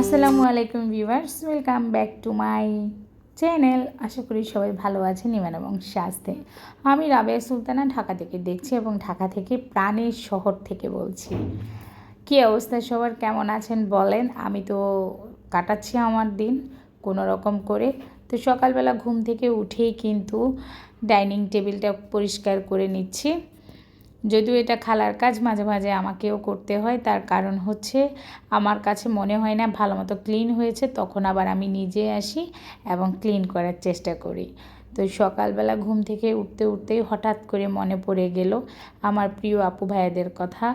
আসসালামু আলাইকুম viewers welcome back to my channel আশা করি সবাই ভালো আছেন ইমান এবং স্বাস্থ্যে আমি রাবেয়া সুলতানা, ঢাকা থেকে দেখছি এবং ঢাকা থেকে প্রাণের শহর থেকে বলছি। কী অবস্থা সবার? কেমন আছেন বলেন। আমি তো কাটাচ্ছি আমার দিন কোনো রকম করে। তো সকালবেলা ঘুম থেকে উঠেই কিন্তু ডাইনিং টেবিলটা পরিষ্কার করে নিচ্ছি। যদিও এটা খালার কাজ, মাঝে মাঝে আমাকেও করতে হয়। তার কারণ হচ্ছে, আমার কাছে মনে হয় না ভালো মতো ক্লিন হয়েছে, তখন আবার আমি নিজে আসি এবং ক্লিন করার চেষ্টা করি। তো সকালবেলা ঘুম থেকে উঠতে উঠতেই হঠাৎ করে মনে পড়ে গেল আমার প্রিয় আপু ভাইয়াদের কথা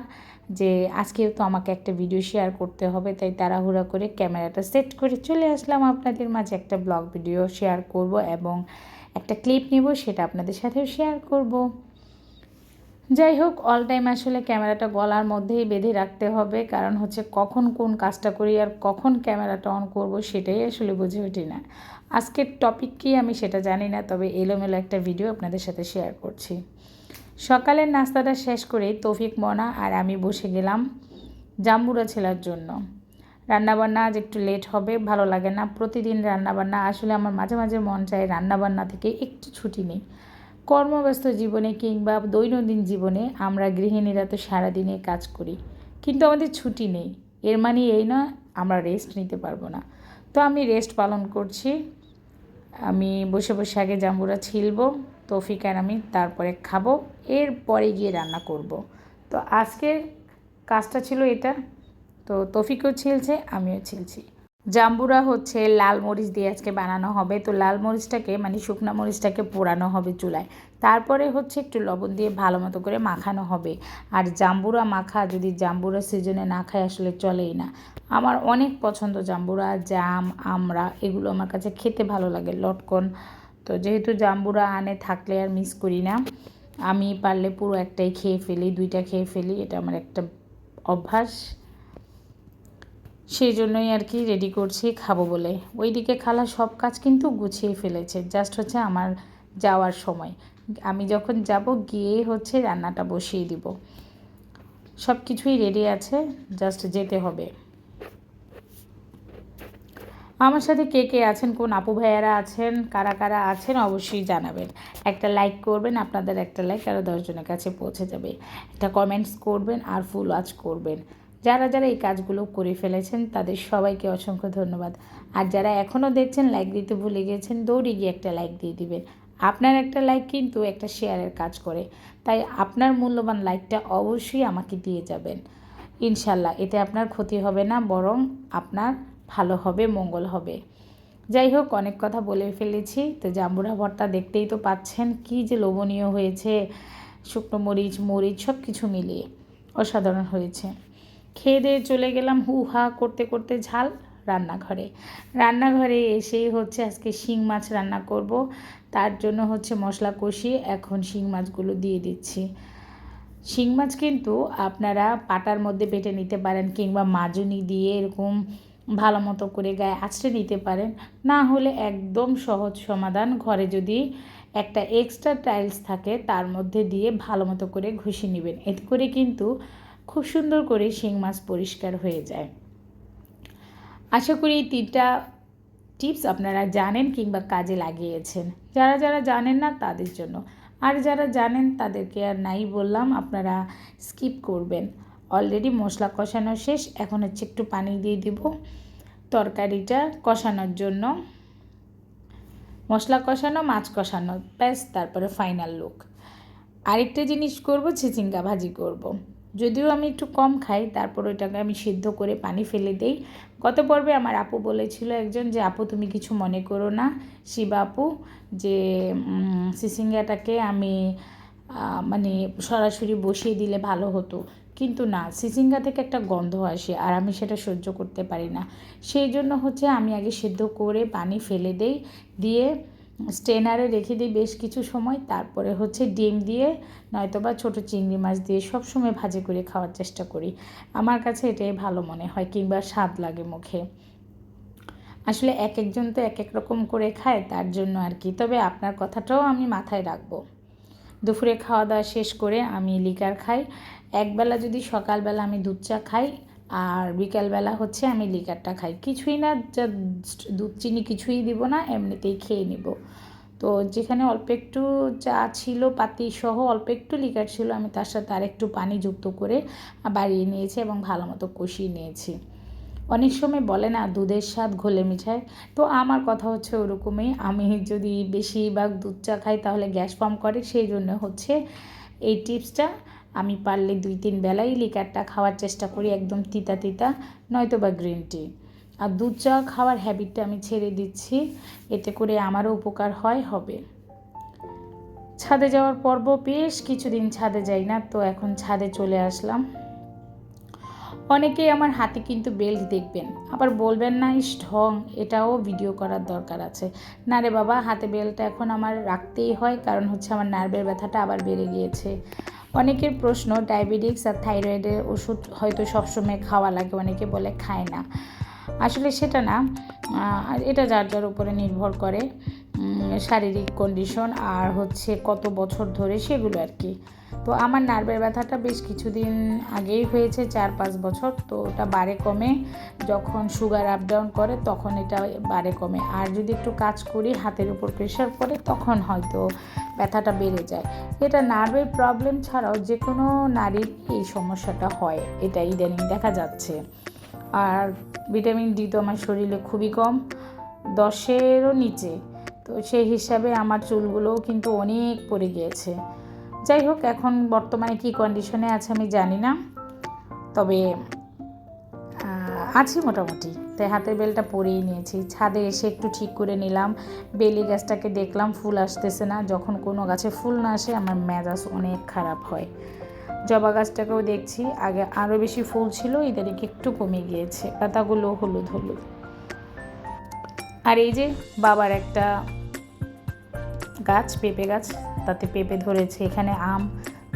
যে, আজকেও তো আমাকে একটা ভিডিও শেয়ার করতে হবে, তাই তাড়াহুড়া করে ক্যামেরাটা সেট করে চলে আসলাম আপনাদের মাঝে একটা ব্লগ ভিডিও শেয়ার করব এবং একটা ক্লিপ নেব, সেটা আপনাদের সাথেও শেয়ার করব। যাই হোক অল টাইম আসলে ক্যামেরাটা গলার মধ্যেই বেঁধে রাখতে হবে, কারণ হচ্ছে কখন কোন কাজটা করি আর কখন ক্যামেরাটা অন করব সেটাই আসলে বুঝে উঠি না। আজকের টপিক কী আমি সেটা জানি না, তবে এলোমেলো একটা ভিডিও আপনাদের সাথে শেয়ার করছি। সকালের নাস্তাটা শেষ করে তৌফিক, মনা আর আমি বসে গেলাম জাম্বুরা ছেলার জন্য। রান্নাবান্না আজ একটু লেট হবে, ভালো লাগে না। প্রতিদিন রান্নাবান্না, আসলে আমার মাঝে মাঝে মন চায় রান্নাবান্না থেকে একটু ছুটি নেই। কর্মব্যস্ত জীবনে কিংবা দৈনন্দিন জীবনে আমরা গৃহিণীরা তো সারাদিনে কাজ করি। কিন্তু আমাদের ছুটি নেই। এর মানে এই না, আমরা রেস্ট নিতে পারব না। তো আমি রেস্ট পালন করছি। আমি বসে বসে আগে জাম্বুরা ছিলবো, তৌফিক আর আমি তারপরে খাব, এরপরে গিয়ে রান্না করব। তো আজকের কাজটা ছিল এটা। তো তৌফিকও ছিলছে, আমিও ছিলছি। জাম্বুরা হচ্ছে লাল মরিচ দিয়ে আজকে বানানো হবে। তো লাল মরিচটাকে মানে শুকনো মরিচটাকে পোড়ানো হবে চুলায়। তারপরে হচ্ছে একটু লবণ দিয়ে ভালো মতো করে মাখানো হবে। আর জাম্বুরা মাখা যদি জাম্বুরা সিজনে না খায় আসলে চলেই না। আমার অনেক পছন্দ জাম্বুরা, জাম আমরা এগুলো আমার কাছে খেতে ভালো লাগে, লটকন। তো যেহেতু জাম্বুরা আনে, থাকলে আর মিস করি না। আমি পারলে পুরো একটাই খেয়ে ফেলি, দুইটা খেয়ে ফেলি, এটা আমার একটা অভ্যাস। সেই জন্যই আর কি রেডি করছি খাব বলে। ওইদিকে খালা সব কাজ কিন্তু গুছিয়ে ফেলেছে জাস্ট হচ্ছে আমার যাওয়ার সময়। আমি যখন যাব গিয়ে হচ্ছে রান্নাটা বসিয়ে দিব। সব কিছুই রেডি আছে জাস্ট যেতে হবে। আমার সাথে কে কে আছেন, কোন আপু ভাইয়ারা আছেন, কারা কারা আছেন অবশ্যই জানাবেন। একটা লাইক করবেন, আপনাদের একটা লাইক আরও দশজনের কাছে পৌঁছে যাবে। একটা কমেন্টস করবেন আর ফুল ওয়াচ করবেন। যারা যারা এই কাজগুলো করে ফেলেছেন, তাদের সবাইকে অসংখ্য ধন্যবাদ। আর যারা এখনও দেখছেন লাইক দিতে ভুলে গিয়েছেন দৌড়ে গিয়ে একটা লাইক দিয়ে দিবেন। আপনার একটা লাইক কিন্তু একটা শেয়ারের কাজ করে। তাই আপনার মূল্যবান লাইকটা অবশ্যই আমাকে দিয়ে যাবেন। ইনশাল্লাহ, এতে আপনার ক্ষতি হবে না, বরং আপনার ভালো হবে, মঙ্গল হবে। যাই হোক, অনেক কথা বলে ফেলেছি। তো জাম্বুরা ভর্তা দেখতেই তো পাচ্ছেন, কি যে লোভনীয় হয়েছে। শুকনো মরিচ মরিচ সব কিছু মিলিয়ে অসাধারণ হয়েছে। খেয়ে দিয়ে চলে গেলাম হু হা করতে করতে ঝাল রান্নাঘরে। রান্নাঘরে এসেই হচ্ছে আজকে শিং মাছ রান্না করব। তার জন্য হচ্ছে মশলা কষিয়ে এখন শিং মাছগুলো দিয়ে দিচ্ছি। শিং মাছ কিন্তু আপনারা পাটার মধ্যে বেটে নিতে পারেন কিংবা মাজুনি দিয়ে এরকম ভালো মতো করে গায়ে আছড়ে নিতে পারেন। না হলে একদম সহজ সমাধান ঘরে যদি একটা এক্সট্রা টাইলস থাকে তার মধ্যে দিয়ে ভালো মতো করে ঘষে নেবেন। এতে করে কিন্তু খুব সুন্দর করে শিং মাছ পরিষ্কার হয়ে যায়। আশা করি এই তিনটা টিপস আপনারা জানেন কিংবা কাজে লাগিয়েছেন। যারা যারা জানেন না তাদের জন্য। আর যারা জানেন তাদেরকে আর নাই বললাম, আপনারা স্কিপ করবেন। অলরেডি মশলা কষানো শেষ, এখন হচ্ছে একটু পানি দিয়ে দিব তরকারিটা কষানোর জন্য। মশলা কষানো, মাছ কষানো, ব্যাস, তারপরে ফাইনাল লুক আরেকটা জিনিস করব, চিচিঙ্গা ভাজি করব। যদিও আমি একটু কম খাই, তারপর ওইটাকে আমি সিদ্ধ করে পানি ফেলে দেই। গত পর্বে আমার আপু বলেছিল একজন যে, আপু, তুমি কিছু মনে করো না, শিবা আপু, যে সিসিঙ্গাটাকে আমি মানে সরাসরি বসিয়ে দিলে ভালো হতো। কিন্তু না, সিসিঙ্গা থেকে একটা গন্ধ আসে আর আমি সেটা সহ্য করতে পারি না। সেই জন্য হচ্ছে আমি আগে সেদ্ধ করে পানি ফেলে দেই, দিয়ে স্টেনারে রেখে দিই বেশ কিছু সময়, তারপরে হচ্ছে ডিম দিয়ে নয়তোবা ছোটো চিংড়ি মাছ দিয়ে সব সময় ভাজি করে খাওয়ার চেষ্টা করি। আমার কাছে এটাই ভালো মনে হয় কিংবা স্বাদ লাগে মুখে। আসলে এক একজন তো এক এক রকম করে খায়, তার জন্য আর কি। তবে আপনার কথাটাও আমি মাথায় রাখব। দুপুরে খাওয়া দাওয়া শেষ করে আমি লিকার খাই। একবেলা যদি সকালবেলা আমি দুধ চা খাই আর বিকালবেলা হচ্ছে আমি লিকারটা খাই। কিছুই না যা দুধ চিনি কিছুই দিব না, এমনিতেই খেয়ে নিব। তো যেখানে অল্প একটু চা ছিল, পাতি সহ অল্প একটু লিকার ছিল, আমি তার সাথে আর একটু পানি যুক্ত করে বাড়িয়ে নিয়েছি এবং ভালো মতো কষিয়ে নিয়েছি। অনেক সময় বলে না, দুধের স্বাদ ঘোলে মিঠায় তো আমার কথা হচ্ছে ওরকমই, আমি যদি বেশিরভাগ দুধ চা খাই তাহলে গ্যাস ফর্ম করে, সেই জন্য হচ্ছে এই টিপসটা। আমি পারলে দুই, তিন বেলাই লিকারটা খাওয়ার চেষ্টা করি একদম তিতা তিতা, নয়তো বা গ্রিন টি আর দুধ চা খাওয়ার হ্যাবিটটা আমি ছেড়ে দিচ্ছি, এতে করে আমারও উপকার হয়, হবে। ছাদে যাওয়ার পর্ব বেশ কিছুদিন ছাদে যাই না, তো এখন ছাদে চলে আসলাম। অনেকেই আমার হাতে কিন্তু বেল্ট দেখবেন, আবার বলবেন না, ইস, ঢং, এটাও ভিডিও করার দরকার আছে। না রে বাবা, হাতে বেল্টটা এখন আমার রাখতেই হয়, কারণ হচ্ছে আমার নার্ভের ব্যথাটা আবার বেড়ে গিয়েছে। অনেকের প্রশ্ন, ডায়াবেটিক্স আর থাইরয়েডের ওষুধ হয়তো সবসময় খাওয়া লাগে, অনেকে বলে খায় না। আসলে সেটা না এটা যার যার উপরে নির্ভর করে। শারীরিক কন্ডিশন আর হচ্ছে কত বছর ধরে সেগুলো আর কি। তো আমার নার্ভের ব্যথাটা বেশ কিছুদিন আগেই হয়েছে চার পাঁচ বছর। তো ওটা বাড়ে কমে, যখন সুগার আপ ডাউন করে, তখন এটা বাড়ে কমে। আর যদি একটু কাজ করি, হাতের উপর প্রেশার পড়ে, তখন হয়তো ব্যথাটা বেড়ে যায়। এটা নার্ভের প্রবলেম ছাড়াও যে কোনো নারীর এই সমস্যাটা হয়, এটা ইদানিং দেখা যাচ্ছে। আর ভিটামিন ডি তো আমার শরীরে খুবই কম, দশেরও নিচে। তো সেই হিসাবে আমার চুলগুলোও কিন্তু অনেক পড়ে গিয়েছে। যাই হোক, এখন বর্তমানে কি কন্ডিশনে আছে আমি জানি না। তবে আছি মোটামুটি। তাই হাতের বেলটা পরেই নিয়েছি। ছাদে এসে একটু ঠিক করে নিলাম। বেলি গাছটাকে দেখলাম ফুল আসতেছে না। যখন কোনো গাছে ফুল না আসে, আমার মেজাজ অনেক খারাপ হয়। জবা গাছটাকেও দেখছি। আগে আরও বেশি ফুল ছিল ইদানিকে একটু কমে গিয়েছে। পাতাগুলো হলুদ হলুদ। আর এই যে বাবার একটা গাছ, পেঁপে গাছ, তাতে পেঁপে ধরেছে, এখানে আম,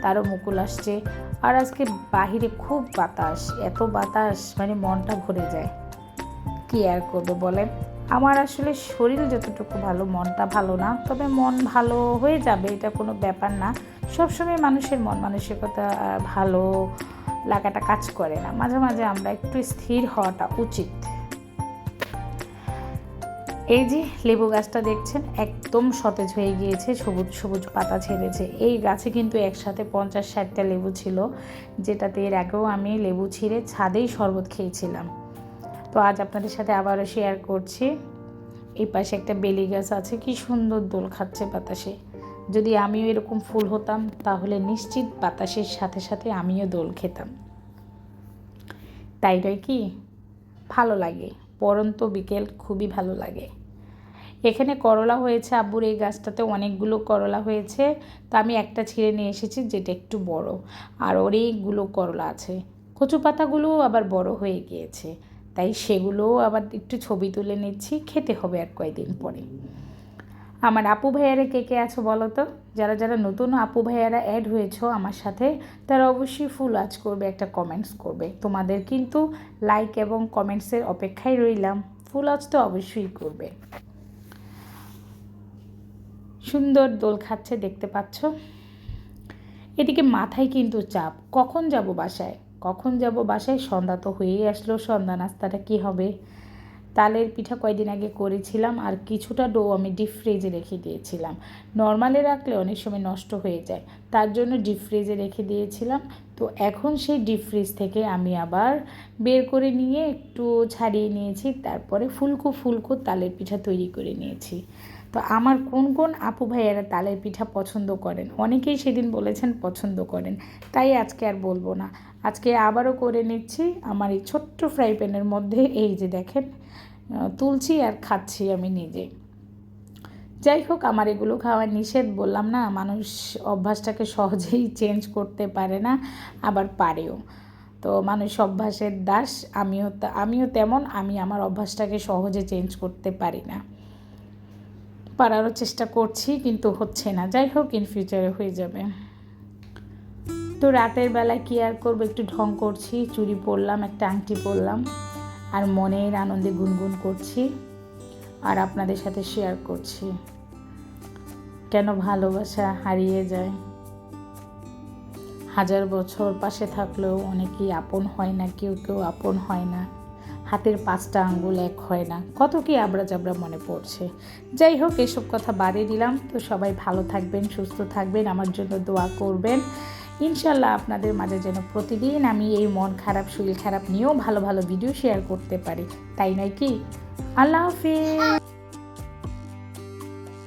তারও মুকুল আসছে। আর আজকে বাহিরে খুব বাতাস, এত বাতাস মানে মনটা ভরে যায়। কি আর করবে বলেন? আমার আসলে শরীর যতটুকু ভালো, মনটা ভালো না, তবে মন ভালো হয়ে যাবে, এটা কোনো ব্যাপার না। সবসময় মানুষের মন মানসিকতা ভালো লাগাটা কাজ করে না। মাঝে মাঝে আমরা একটু স্থির হওয়াটা উচিত। এই যে লেবু গাছটা দেখছেন, একদম সতেজ হয়ে গিয়েছে, সবুজ সবুজ পাতা ছেড়েছে। এই গাছে কিন্তু একসাথে পঞ্চাশ ষাটটা লেবু ছিল, যেটাতে এর আগেও আমি লেবু ছিঁড়ে ছাদেই শরবত খেয়েছিলাম। তো আজ আপনাদের সাথে আবারও শেয়ার করছি। এই পাশে একটা বেলি গাছ আছে, কি সুন্দর দোল খাচ্ছে বাতাসে। যদি আমিও এরকম ফুল হতাম, তাহলে নিশ্চিত বাতাসের সাথে সাথে আমিও দোল খেতাম। তাই নয় কি? ভালো লাগে। পরন্ত বিকেল খুবই ভালো লাগে। এখানে করলা হয়েছে, আব্বুর এই গাছটাতে অনেকগুলো করলা হয়েছে। তা আমি একটা ছিঁড়ে নিয়ে এসেছি যেটা একটু বড়। আর অনেকগুলো করলা আছে। কচু পাতাগুলোও আবার বড় হয়ে গিয়েছে। তাই সেগুলোও আবার একটু ছবি তুলে নিচ্ছি। খেতে হবে আর কয়েকদিন পরে। আমার আপু ভাইয়ারা কে কে আছো বলো তো? যারা যারা নতুন আপু ভাইয়ারা অ্যাড হয়েছো আমার সাথে, তারা অবশ্যই ফুল আজ করবে, একটা কমেন্টস করবে। তোমাদের কিন্তু লাইক এবং কমেন্টসের অপেক্ষায় রইলাম। ফুল আজ তো অবশ্যই করবে। সুন্দর দোল খাচ্ছে, দেখতে পাচ্ছ? এদিকে মাথায় কিন্তু চাপ। কখন যাব বাসায়? কখন যাব বাসায়? সন্ধ্যা তো হয়েই আসলো। সন্ধ্যা নাস্তাটা কী হবে? তালের পিঠা কয়দিন আগে করেছিলাম আর কিছুটা ডো আমি ডিপ ফ্রিজে রেখে দিয়েছিলাম। নর্মালে রাখলে অনেক সময় নষ্ট হয়ে যায়। তার জন্য ডিপ ফ্রিজে রেখে দিয়েছিলাম। তো এখন সেই ডিপ ফ্রিজ থেকে আমি আবার বের করে নিয়ে একটু ছাড়িয়ে নিয়েছি, তারপরে ফুলকো ফুলকো তালের পিঠা তৈরি করে নিয়েছি। তো আমার কোন কোন আপু ভাইয়েরা তালের পিঠা পছন্দ করেন? অনেকেই সেদিন বলেছেন পছন্দ করেন, তাই আজকে আর বলব না। আজকে আবারও করে নিচ্ছি আমার এই ছোট্ট ফ্রাই প্যানের মধ্যে, এই যে দেখেন তুলছি আর খাচ্ছি আমি নিজে। যাই হোক, আমার এগুলো খাওয়া নিষেধ বললাম না, মানুষ অভ্যাসটাকে সহজেই চেঞ্জ করতে পারে না, আবার পারেও। তো মানুষ অভ্যাসের দাস, আমিও আমিও তেমন, আমি আমার অভ্যাসটাকে সহজে চেঞ্জ করতে পারি না। পারারও চেষ্টা করছি, কিন্তু হচ্ছে না। যাই হোক ইন ফিউচারে হয়ে যাবে। তো রাতের বেলায় কি আর করব? একটু ঢং করছি, চুরি পরলাম, একটা আংটি পরলাম, আর মনের আনন্দে গুনগুন করছি, আর আপনাদের সাথে শেয়ার করছি। কেন ভালোবাসা হারিয়ে যায়? হাজার বছর পাশে থাকলেও অনেকেই আপন হয় না, কেউ কেউ আপন হয় না। হাতের পাঁচটা আঙ্গুল এক হয় না। কত কি আবরা জাবরা মনে পড়ছে। যাই হোক, এসব কথা বাদে দিলাম। তো সবাই ভালো থাকবেন, সুস্থ থাকবেন, আমার জন্য দোয়া করবেন। ইনশাল্লাহ আপনাদের মাঝে যেন প্রতিদিন আমি এই মন খারাপ, শরীর খারাপ নিয়েও ভালো ভালো ভিডিও শেয়ার করতে পারি। তাই নয় কি? আল্লাহ হাফিজ!